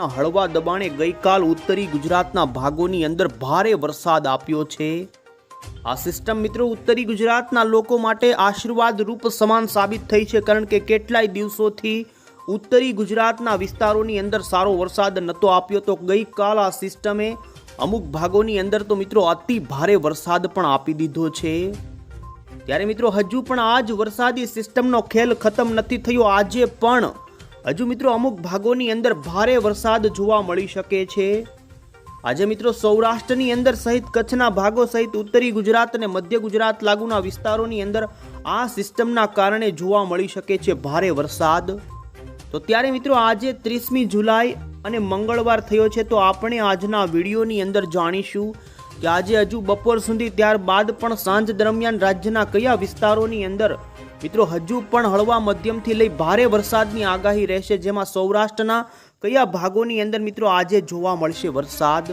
હળવા દબાણે ગઈકાલ ઉત્તરી ગુજરાતના ભાગોની અંદર ભારે વરસાદ આપ્યો છે. આ સિસ્ટમ મિત્રો ઉત્તરી ગુજરાતના લોકો માટે આશીર્વાદ રૂપ સમાન સાબિત થઈ છે કારણ કે કેટલાય દિવસોથી ઉત્તરી ગુજરાતના વિસ્તારોની અંદર સારો વરસાદ નહોતો આપ્યો તો ગઈકાલ આ સિસ્ટમે અમુક ભાગોની અંદર તો મિત્રો અતિ ભારે વરસાદ પણ આપી દીધો છે. ત્યારે મિત્રો હજુ પણ આ જ વરસાદી સિસ્ટમનો ખેલ ખતમ નથી થયો. આજે પણ હજુ મિત્રો અમુક ભાગોની અંદર ભારે વરસાદ જોવા મળી શકે છે. આજે મિત્રો સૌરાષ્ટ્રની અંદર સહિત કચ્છના ભાગો સહિત ઉત્તરી ગુજરાત અને મધ્ય ગુજરાત લાગુના વિસ્તારોની અંદર આ સિસ્ટમના કારણે જોવા મળી શકે છે ભારે વરસાદ. તો ત્યારે મિત્રો આજે ત્રીસમી જુલાઈ અને મંગળવાર થયો છે તો આપણે આજના વિડીયોની અંદર જાણીશું કે આજે હજુ બપોર સુધી ત્યારબાદ પણ સાંજ દરમિયાન રાજ્યના કયા વિસ્તારોની અંદર મિત્રો, હજુ પણ હળવા મધ્યમથી લઈ ભારે વરસાદની આગાહી રહેશે, જેમાં સૌરાષ્ટ્રના કયા ભાગોની અંદર મિત્રો આજે જોવા મળશે વરસાદ?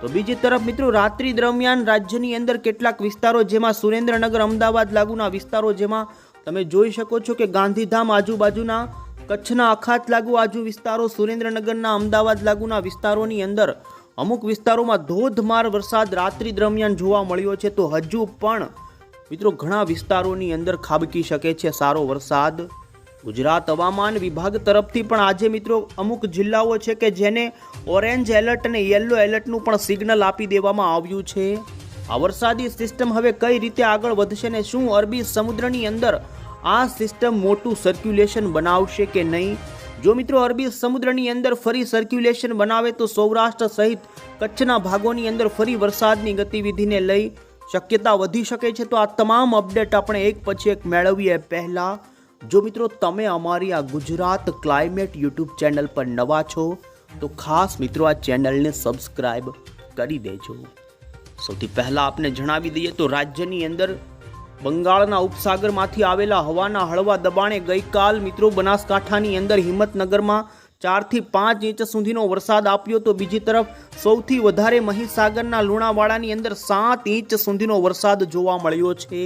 તો બીજી તરફ મિત્રો, રાત્રિ દરમિયાન રાજ્યની અંદર કેટલાક વિસ્તારો, જેમાં સુરેન્દ્રનગર, અમદાવાદ લાગુના વિસ્તારો, જેમાં તમે જોઈ શકો છો કે ગાંધીધામ આજુબાજુના કચ્છના અખાત લાગુ આજુ વિસ્તારો, સુરેન્દ્રનગરના અમદાવાદ લાગુના વિસ્તારોની અંદર અમુક વિસ્તારોમાં ધોધમાર વરસાદ રાત્રિ દરમિયાન જોવા મળ્યો છે. તો હજુ પણ મિત્રો, ઘણા વિસ્તારોની અંદર ખાબકી શકે છે સારો વરસાદ. ગુજરાત હવામાન વિભાગ તરફથી પણ આજે મિત્રો અમુક જિલ્લાઓ છે કે જેને ઓરેન્જ એલર્ટ અને યલો એલર્ટનું પણ સિગ્નલ આપી દેવામાં આવ્યું છે. આ વરસાદી સિસ્ટમ હવે કઈ રીતે આગળ વધશે ને શું અરબી સમુદ્રની અંદર આ સિસ્ટમ મોટું સર્ક્યુલેશન બનાવશે કે નહીં? જો મિત્રો અરબી સમુદ્રની અંદર ફરી સર્ક્યુલેશન બનાવે તો સૌરાષ્ટ્ર સહિત કચ્છના ભાગોની અંદર ફરી વરસાદની ગતિવિધિને લઈ શક્યતા વધી શકે છે તો આ તમામ અપડેટ આપણે એક પછી એક મેળવીએ પહેલાં. જો મિત્રો તમે અમારી આ ગુજરાત ક્લાઇમેટ યુટ્યુબ ચેનલ પર નવા છો, તો ખાસ મિત્રો આ ચેનલને સબસ્ક્રાઇબ કરી દેજો. સૌથી પહેલાં આપને જણાવી દઈએ તો રાજ્યની અંદર બંગાળના ઉપસાગરમાંથી આવેલા હવાના હળવા દબાણે ગઈકાલ મિત્રો બનાસકાંઠાની અંદર હિંમતનગરમાં ચારથી પાંચ ઇંચ સુધીનો વરસાદ આપ્યો તો બીજી તરફ સૌથી વધારે મહીસાગરના લુણાવાડાની અંદર સાત ઇંચ સુધીનો વરસાદ જોવા મળ્યો છે.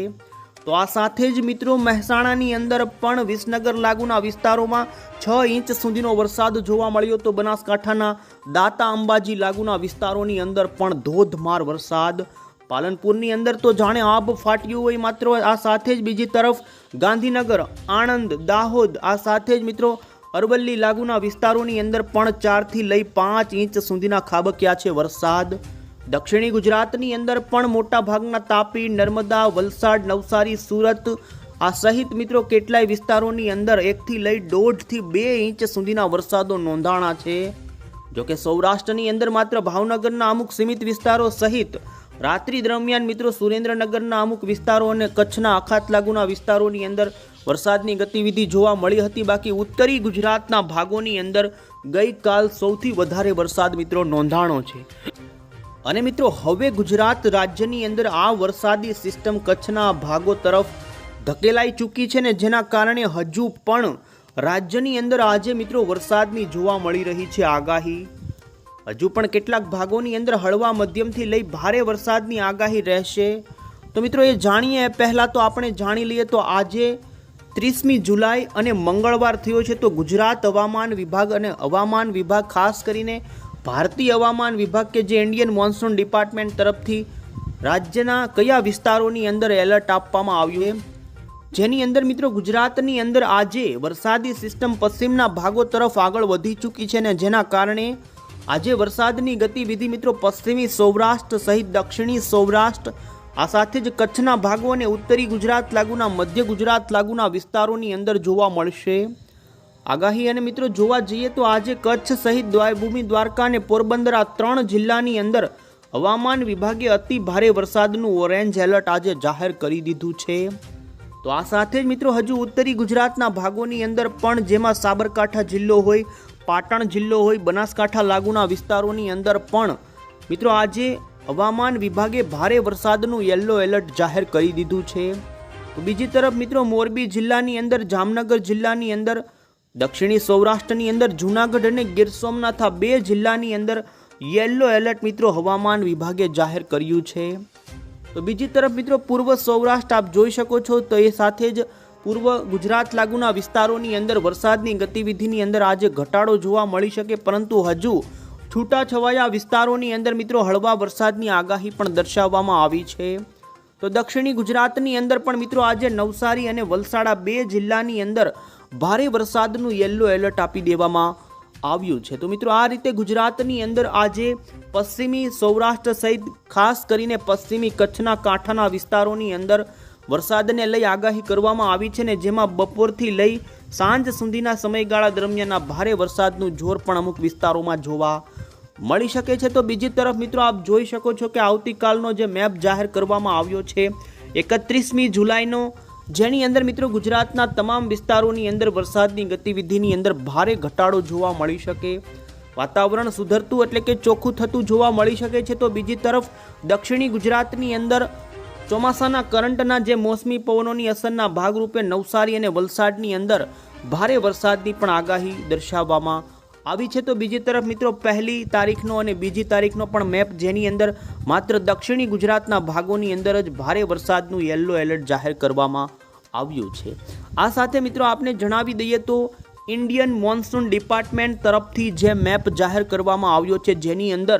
તો આ સાથે જ મિત્રો મહેસાણાની અંદર પણ વિસનગર લાગુના વિસ્તારોમાં છ ઇંચ સુધીનો વરસાદ જોવા મળ્યો તો બનાસકાંઠાના દાતા અંબાજી લાગુના વિસ્તારોની અંદર પણ ધોધમાર વરસાદ. પાલનપુરની અંદર તો જાણે આબ ફાટ્યું હોય માત્ર આ સાથે જ બીજી તરફ ગાંધીનગર, આણંદ, દાહોદ આ સાથે જ મિત્રો અરવલ્લી લાગુના વિસ્તારોની અંદર પણ ચારથી લઈ પાંચ ઇંચ સુધીના ખાબક્યા છે વરસાદ. દક્ષિણી ગુજરાતની અંદર પણ મોટા ભાગના તાપી, નર્મદા, વલસાડ, નવસારી, સુરત આ સહિત મિત્રો કેટલાય વિસ્તારોની અંદર એકથી લઈ દોઢથી બે ઇંચ સુધીના વરસાદો નોંધાણા છે. જોકે સૌરાષ્ટ્રની અંદર માત્ર ભાવનગરના અમુક સીમિત વિસ્તારો સહિત રાત્રિ દરમિયાન મિત્રો સુરેન્દ્રનગરના અમુક વિસ્તારો અને કચ્છના અખાત લાગુના વિસ્તારોની અંદર વરસાદની ગતિવિધિ જોવા મળી હતી. બાકી ઉત્તરી ગુજરાતના ભાગોની અંદર ગઈકાલ સૌથી વધારે વરસાદ મિત્રો નોંધાણો છે. અને મિત્રો, હવે ગુજરાત રાજ્યની અંદર આ વરસાદી સિસ્ટમ કચ્છના ભાગો તરફ ધકેલાઈ ચૂકી છે ને જેના કારણે હજુ પણ રાજ્યની અંદર આજે મિત્રો વરસાદની જોવા મળી રહી છે આગાહી. હજુ પણ કેટલાક ભાગોની અંદર હળવા મધ્યમથી લઈ ભારે વરસાદની આગાહી રહેશે. તો મિત્રો, એ જાણીએ. પહેલાં તો આપણે જાણી લઈએ તો આજે ત્રીસમી જુલાઈ અને મંગળવાર થયો છે, તો ગુજરાત હવામાન વિભાગ અને હવામાન વિભાગ ખાસ કરીને ભારતીય હવામાન વિભાગ કે જે ઇન્ડિયન મોન્સૂન ડિપાર્ટમેન્ટ તરફથી રાજ્યના કયા વિસ્તારોની અંદર એલર્ટ આપવામાં આવ્યું છે? જેની અંદર મિત્રો ગુજરાતની અંદર આજે વરસાદી સિસ્ટમ પશ્ચિમના ભાગો તરફ આગળ વધી ચૂકી છે ને જેના કારણે આજે વરસાદની ગતિવિધિ મિત્રો પશ્ચિમી સૌરાષ્ટ્ર સહિત દક્ષિણી સૌરાષ્ટ્ર આ સાથે જ કચ્છના ભાગો અને ઉત્તરી ગુજરાત લાગુના મધ્ય ગુજરાત લાગુના વિસ્તારોની અંદર જોવા મળશે. આગાહી અને મિત્રો જોવા જઈએ તો આજે કચ્છ સહિત દ્વારભૂમિ દ્વારકા અને પોરબંદર આ ત્રણ જિલ્લાની અંદર હવામાન વિભાગે અતિ ભારે વરસાદનું ઓરેન્જ એલર્ટ આજે જાહેર કરી દીધું છે. તો આ સાથે જ મિત્રો હજુ ઉત્તરી ગુજરાતના ભાગોની અંદર પણ જેમાં સાબરકાંઠા જિલ્લો હોય, પાટણ જિલ્લો હોય, બનાસકાંઠા લાગુના વિસ્તારોની અંદર પણ મિત્રો આજે હવામાન વિભાગે ભારે વરસાદનું યલો એલર્ટ જાહેર કરી દીધું છે. બીજી તરફ મિત્રો, મોરબી જિલ્લાની અંદર, જામનગર જિલ્લાની અંદર, દક્ષિણી સૌરાષ્ટ્રની અંદર, જૂનાગઢ અને ગીર સોમનાથ આ બે જિલ્લાની અંદર યલો એલર્ટ મિત્રો હવામાન વિભાગે જાહેર કર્યું છે. તો બીજી તરફ મિત્રો, પૂર્વ સૌરાષ્ટ્ર આપ જોઈ શકો છો તો એ સાથે જ પૂર્વ ગુજરાત લાગુના વિસ્તારોની અંદર વરસાદની ગતિવિધિની અંદર આજે ઘટાડો જોવા મળી શકે, પરંતુ હજુ છૂટાછવાયા વિસ્તારોની અંદર મિત્રો હળવા વરસાદની આગાહી પણ દર્શાવવામાં આવી છે. તો દક્ષિણી ગુજરાતની અંદર પણ મિત્રો આજે નવસારી અને વલસાડા બે જિલ્લાની અંદર ભારે વરસાદનું યલો એલર્ટ આપી દેવામાં આવ્યું છે. તો મિત્રો આ રીતે ગુજરાતની અંદર આજે પશ્ચિમી સૌરાષ્ટ્ર સહિત ખાસ કરીને પશ્ચિમી કચ્છના કાંઠાના વિસ્તારોની અંદર વરસાદને લઈ આગાહી કરવામાં આવી છે ને જેમાં બપોરથી લઈ સાંજ સુધીના સમયગાળા દરમિયાન ભારે વરસાદનું જોર પણ અમુક વિસ્તારોમાં જોવા મળી શકે છે તો બીજી તરફ મિત્રો આપ જોઈ શકો છો કે આવતીકાલનો જે મેપ જાહેર કરવામાં આવ્યો છે, એકત્રીસમી જુલાઈનો, જેની અંદર મિત્રો ગુજરાતના તમામ વિસ્તારોની અંદર વરસાદની ગતિવિધિની અંદર ભારે ઘટાડો જોવા મળી શકે. વાતાવરણ સુધરતું એટલે કે ચોખ્ખું થતું જોવા મળી શકે છે તો બીજી તરફ દક્ષિણી ગુજરાતની અંદર ચોમાસાના કરંટના જે મોસમી પવનોની અસરના ભાગરૂપે નવસારી અને વલસાડની અંદર ભારે વરસાદની પણ આગાહી દર્શાવવામાં આવી છે તો બીજી તરફ મિત્રો, પહેલી તારીખનો અને બીજી તારીખનો પણ મેપ જેની અંદર માત્ર દક્ષિણી ગુજરાતના ભાગોની અંદર જ ભારે વરસાદનું યલો એલર્ટ જાહેર કરવામાં આવ્યું છે. આ સાથે મિત્રો, આપને જણાવી દઈએ તો ઇન્ડિયન મોન્સૂન ડિપાર્ટમેન્ટ તરફથી જે મેપ જાહેર કરવામાં આવ્યો છે, જેની અંદર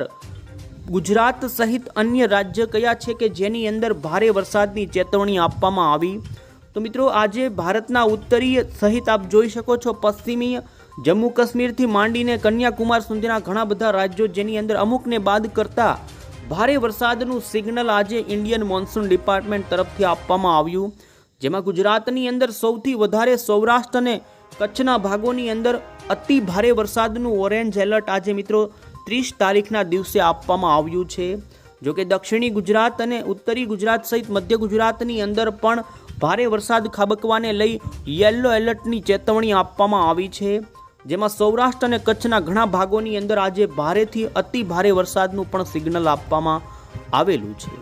ગુજરાત સહિત અન્ય રાજ્ય કયા છે કે જેની અંદર ભારે વરસાદની ચેતવણી આપવામાં આવી? તો મિત્રો, આજે ભારતના ઉત્તરીય સહિત આપ જોઈ શકો છો પશ્ચિમી જમ્મુ કાશ્મીરથી માંડીને કન્યાકુમાર સુધીના ઘણા બધા રાજ્યો જેની અંદર અમુકને બાદ કરતા ભારે વરસાદનું સિગ્નલ આજે ઇન્ડિયન મોન્સૂન ડિપાર્ટમેન્ટ તરફથી આપવામાં આવ્યું. જેમાં ગુજરાતની અંદર સૌથી વધારે સૌરાષ્ટ્ર અને કચ્છના ભાગોની અંદર અતિ ભારે વરસાદનું ઓરેન્જ એલર્ટ આજે મિત્રો ત્રીસ તારીખના દિવસે આપવામાં આવ્યું છે. જોકે દક્ષિણી ગુજરાત અને ઉત્તરી ગુજરાત સહિત મધ્ય ગુજરાતની અંદર પણ ભારે વરસાદ ખાબકવાને લઈ યલો એલર્ટની ચેતવણી આપવામાં આવી છે. જેમાં સૌરાષ્ટ્ર અને કચ્છના ઘણા ભાગોની અંદર આજે ભારેથી અતિ ભારે વરસાદનું પણ સિગ્નલ આપવામાં આવેલું છે.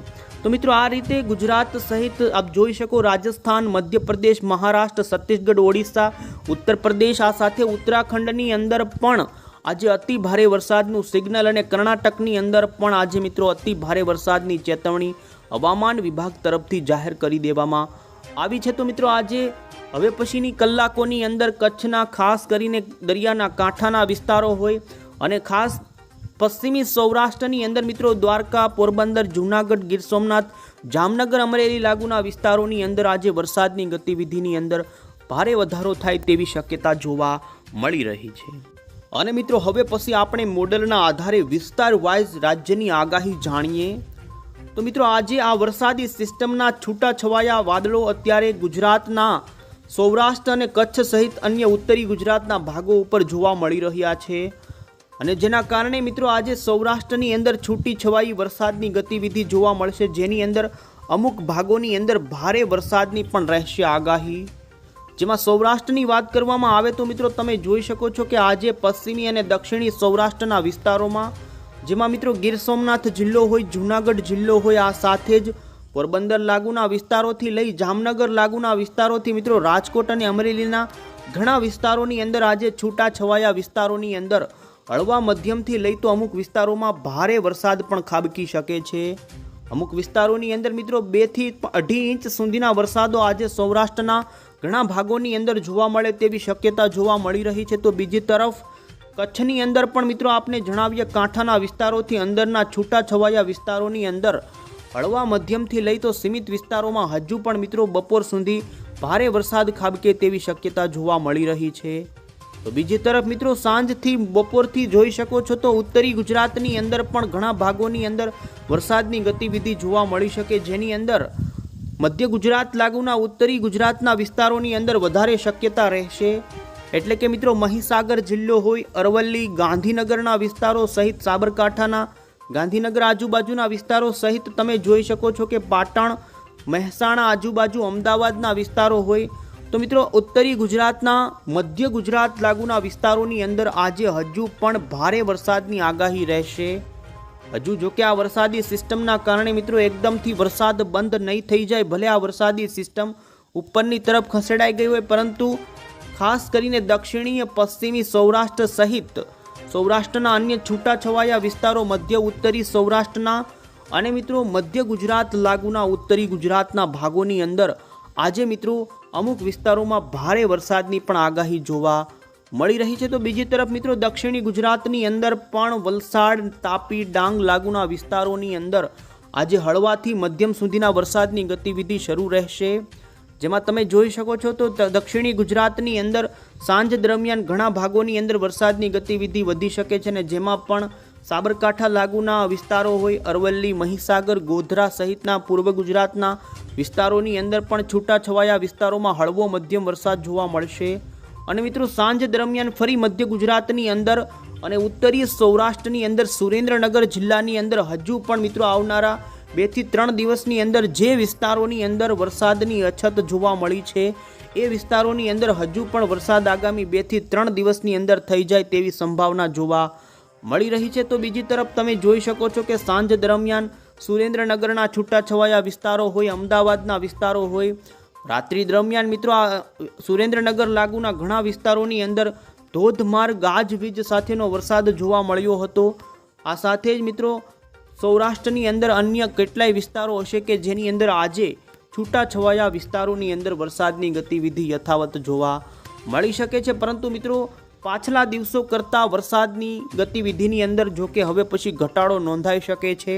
તો મિત્રો, આ રીતે ગુજરાત સહિત આપ જોઈ શકો રાજસ્થાન, મધ્યપ્રદેશ, મહારાષ્ટ્ર, છત્તીસગઢ, ઓડિશા ઉત્તર પ્રદેશ આ સાથે ઉત્તરાખંડની અંદર પણ આજે અતિ ભારે વરસાદનું સિગ્નલ અને કર્ણાટકની અંદર પણ આજે મિત્રો અતિ ભારે વરસાદની ચેતવણી હવામાન વિભાગ તરફથી જાહેર કરી દેવામાં આવી છે. તો મિત્રો, આજે હવે પછીની કલાકોની અંદર કચ્છના, ખાસ કરીને દરિયાના કાંઠાના વિસ્તારો હોય અને ખાસ પશ્ચિમી સૌરાષ્ટ્રની અંદર મિત્રો દ્વારકા, પોરબંદર, જૂનાગઢ, ગીર સોમનાથ, જામનગર, અમરેલી લાગુના વિસ્તારોની અંદર આજે વરસાદની ગતિવિધિની અંદર ભારે વધારો થાય તેવી શક્યતા જોવા મળી રહી છે. અને મિત્રો હવે પછી આપણે મોડલના આધારે વિસ્તાર વાઇઝ રાજ્યની આગાહી જાણીએ. તો મિત્રો આજે આ વરસાદી સિસ્ટમના છૂટાછવાયા વાદળો અત્યારે ગુજરાતના સૌરાષ્ટ્ર અને કચ્છ સહિત અન્ય ઉત્તરી ગુજરાતના ભાગો ઉપર જોવા મળી રહ્યા છે. અને જેના કારણે મિત્રો આજે સૌરાષ્ટ્રની અંદર છૂટી છવાઈ વરસાદની ગતિવિધિ જોવા મળશે. જેની અંદર અમુક ભાગોની અંદર ભારે વરસાદની પણ રહેશે આગાહી. જેમાં સૌરાષ્ટ્રની વાત કરવામાં આવે તો મિત્રો તમે જોઈ શકો છો કે આજે પશ્ચિમી અને દક્ષિણી સૌરાષ્ટ્રના વિસ્તારોમાં, જેમાં મિત્રો ગીર સોમનાથ જિલ્લો હોય, જૂનાગઢ જિલ્લો હોય, આ સાથે જ પોરબંદર લાગુના વિસ્તારોથી લઈ જામનગર લાગુના વિસ્તારોથી મિત્રો રાજકોટ અને અમરેલીના ઘણા વિસ્તારોની અંદર આજે છૂટા છવાયા વિસ્તારોની અંદર હળવા મધ્યમથી લઈ તો અમુક વિસ્તારોમાં ભારે વરસાદ પણ ખાબકી શકે છે. અમુક વિસ્તારોની અંદર મિત્રો બેથી અઢી ઇંચ સુધીના વરસાદો આજે સૌરાષ્ટ્રના ઘણા ભાગોની અંદર જોવા મળે તેવી શક્યતા જોવા મળી રહી છે. તો બીજી તરફ કચ્છની અંદર પણ મિત્રો આપને જણાવીએ, કાંઠાના વિસ્તારોથી અંદરના છૂટા છવાયા વિસ્તારોની અંદર હળવા મધ્યમથી લઈ તો સીમિત વિસ્તારોમાં હજુ પણ મિત્રો બપોર સુધી ભારે વરસાદ ખાબકે તેવી શક્યતા જોવા મળી રહી છે. તો બીજી તરફ મિત્રો સાંજથી બપોરથી જોઈ શકો છો તો ઉત્તરી ગુજરાતની અંદર પણ ઘણા ભાગોની અંદર વરસાદની ગતિવિધિ જોવા મળી શકે જેની અંદર મધ્ય ગુજરાત લાગુના ઉત્તરી ગુજરાતના વિસ્તારોની અંદર વધારે શક્યતા રહેશે. એટલે કે મિત્રો મહીસાગર જિલ્લો હોય અરવલ્લી ગાંધીનગરના વિસ્તારો સહિત સાબરકાંઠાના ગાંધીનગર આજુબાજુના વિસ્તારો સહિત તમે જોઈ શકો છો કે પાટણ, મહેસાણા આજુબાજુ, અમદાવાદના વિસ્તારો હોય. તો મિત્રો, ઉત્તરી ગુજરાતના મધ્ય ગુજરાત લાગુના વિસ્તારોની અંદર આજે હજુ પણ ભારે વરસાદની આગાહી રહેશે. હજુ જો કે આ વરસાદી સિસ્ટમના કારણે મિત્રો એકદમથી વરસાદ બંધ નહીં થઈ જાય, ભલે આ વરસાદી સિસ્ટમ ઉપરની તરફ ખસેડાઈ ગઈ હોય, પરંતુ ખાસ કરીને દક્ષિણીય, પશ્ચિમી સૌરાષ્ટ્ર સહિત સૌરાષ્ટ્રના અન્ય છૂટાછવાયા વિસ્તારો મધ્ય, ઉત્તરી સૌરાષ્ટ્રના અને મિત્રો મધ્ય ગુજરાત લાગુના ઉત્તરી ગુજરાતના ભાગોની અંદર આજે મિત્રો અમુક વિસ્તારોમાં ભારે વરસાદની પણ આગાહી જોવા મળી રહી છે. તો બીજી તરફ મિત્રો દક્ષિણી ગુજરાતની અંદર પણ વલસાડ, તાપી, ડાંગ લાગુના વિસ્તારોની અંદર આજે હળવાથી મધ્યમ સુધીના વરસાદની ગતિવિધિ શરૂ રહેશે. જેમાં તમે જોઈ શકો છો તો દક્ષિણી ગુજરાતની અંદર સાંજ દરમિયાન ઘણા ભાગોની અંદર વરસાદની ગતિવિધિ વધી શકે છે અને જેમાં પણ સાબરકાંઠા લાગુના વિસ્તારો હોય, અરવલ્લી, મહીસાગર, ગોધરા સહિતના પૂર્વ ગુજરાતના વિસ્તારોની અંદર પણ છૂટાછવાયા વિસ્તારોમાં હળવો મધ્યમ વરસાદ જોવા મળશે. અને મિત્રો, સાંજ દરમિયાન ફરી મધ્ય ગુજરાતની અંદર અને ઉત્તરીય સૌરાષ્ટ્રની અંદર સુરેન્દ્રનગર જિલ્લાની અંદર હજુ પણ મિત્રો આવનારા બેથી ત્રણ દિવસની અંદર જે વિસ્તારોની અંદર વરસાદની અછત જોવા મળી છે, એ વિસ્તારોની અંદર હજુ પણ વરસાદ આગામી બેથી ત્રણ દિવસની અંદર થઈ જાય તેવી સંભાવના જોવા મળી રહી છે. તો બીજી તરફ તમે જોઈ શકો છો કે સાંજ દરમિયાન સુરેન્દ્રનગરના છૂટાછવાયા વિસ્તારો હોય, અમદાવાદના વિસ્તારો હોય, રાત્રિ દરમિયાન મિત્રો આ સુરેન્દ્રનગર લાગુના ઘણા વિસ્તારોની અંદર ધોધમાર ગાજવીજ સાથેનો વરસાદ જોવા મળ્યો હતો. આ સાથે જ મિત્રો સૌરાષ્ટ્રની અંદર અન્ય કેટલાય વિસ્તારો હશે કે જેની અંદર આજે છૂટાછવાયા વિસ્તારોની અંદર વરસાદની ગતિવિધિ યથાવત જોવા મળી શકે છે. પરંતુ મિત્રો, પાછલા દિવસો કરતાં વરસાદની ગતિવિધિની અંદર જો કે હવે પછી ઘટાડો નોંધાઈ શકે છે.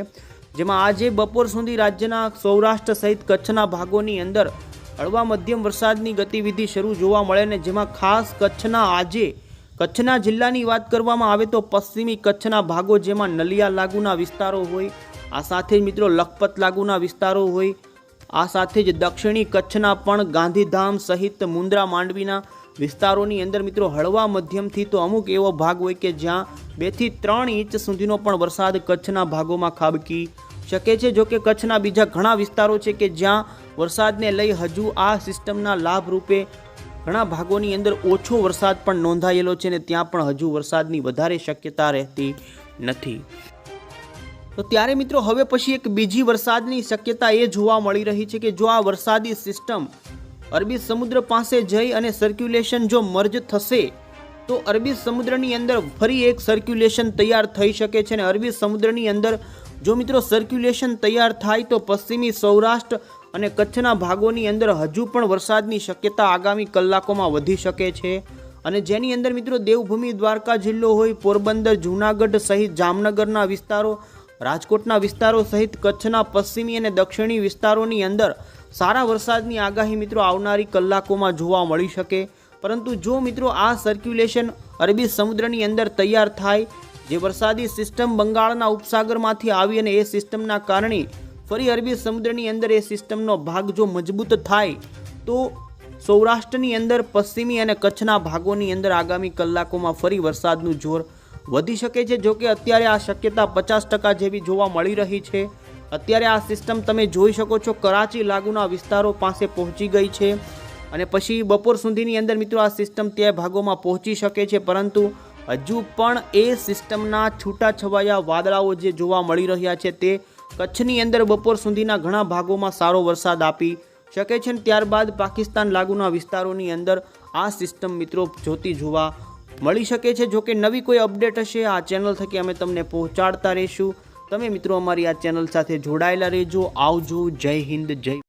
જેમાં આજે બપોર સુધી રાજ્યના સૌરાષ્ટ્ર સહિત કચ્છના ભાગોની અંદર હળવા મધ્યમ વરસાદની ગતિવિધિ શરૂ જોવા મળે ને જેમાં ખાસ કચ્છના આજે કચ્છના જિલ્લાની વાત કરવામાં આવે તો પશ્ચિમી કચ્છના ભાગો જેમાં નલિયા લાગુના વિસ્તારો હોય, આ સાથે જ મિત્રો લખપત લાગુના વિસ્તારો હોય, આ સાથે જ દક્ષિણી કચ્છના પણ ગાંધીધામ સહિત મુન્દ્રા માંડવીના વિસ્તારોની અંદર મિત્રો હળવા મધ્યમથી તો અમુક એવો ભાગ હોય કે જ્યાં બેથી ત્રણ ઇંચ સુધીનો પણ વરસાદ કચ્છના ભાગોમાં ખાબકી શકે છે. જો કે કચ્છના બીજા ઘણા વિસ્તારો છે કે જ્યાં વરસાદને લઈ હજુ આ સિસ્ટમના લાભ રૂપે ઘણા ભાગોની અંદર ઓછો વરસાદ પણ નોંધાયેલો છે ને ત્યાં પણ હજુ વરસાદની વધારે શક્યતા રહેતી નથી. તો ત્યારે મિત્રો હવે પછી એક બીજી વરસાદની શક્યતા એ જોવા મળી રહી છે કે જો આ વરસાદી સિસ્ટમ અરબી સમુદ્ર પાસે જઈ અને સર્ક્યુલેશન જો મર્જ થશે, તો અરબી સમુદ્રની અંદર ફરી એક સર્ક્યુલેશન તૈયાર થઈ શકે છે અને અરબી સમુદ્રની અંદર જો મિત્રો સર્ક્યુલેશન તૈયાર થાય તો પશ્ચિમી સૌરાષ્ટ્ર અને કચ્છના ભાગોની અંદર હજુ પણ વરસાદની શક્યતા આગામી કલાકોમાં વધી શકે છે. અને જેની અંદર મિત્રો દેવભૂમિ, દ્વારકા જિલ્લો હોય, પોરબંદર, જૂનાગઢ સહિત જામનગરના વિસ્તારો, રાજકોટના વિસ્તારો સહિત કચ્છના પશ્ચિમી અને દક્ષિણી વિસ્તારોની અંદર સારા વરસાદની આગાહી મિત્રો આવનારી કલાકોમાં જોવા મળી શકે. પરંતુ જો મિત્રો આ સર્ક્યુલેશન અરબી સમુદ્રની અંદર તૈયાર થાય, જે વરસાદી સિસ્ટમ બંગાળના ઉપસાગરમાંથી આવી અને એ સિસ્ટમના કારણે ફરી અરબી સમુદ્રની અંદર એ સિસ્ટમનો ભાગ જો મજબૂત થાય તો સૌરાષ્ટ્રની અંદર, પશ્ચિમી અને કચ્છના ભાગોની અંદર આગામી કલાકોમાં ફરી વરસાદનું જોર વધી શકે છે. જો કે અત્યારે આ શક્યતા પચાસ ટકા જેવી જોવા મળી રહી છે. અત્યારે આ સિસ્ટમ તમે જોઈ શકો છો, કરાચી લાગુના વિસ્તારો પાસે પહોંચી ગઈ છે અને પછી બપોર સુધીની અંદર મિત્રો આ સિસ્ટમ તે ભાગોમાં પહોંચી શકે છે. પરંતુ હજુ પણ એ સિસ્ટમના છૂટાછવાયા વાદળાઓ જે જોવા મળી રહ્યા છે તે કચ્છની અંદર બપોર સુધીના ઘણા ભાગોમાં સારો વરસાદ આપી શકે છે ત્યારબાદ પાકિસ્તાન લાગુના વિસ્તારોની અંદર આ સિસ્ટમ મિત્રો જોતી જોવા મળી શકે છે. જો કે નવી કોઈ અપડેટ હશે, આ ચેનલ થકી અમે તમને પહોંચાડતા રહીશું. તમે મિત્રો અમારી આ ચેનલ સાથે જોડાયેલા રહેજો. આવજો. જય હિન્દ, જય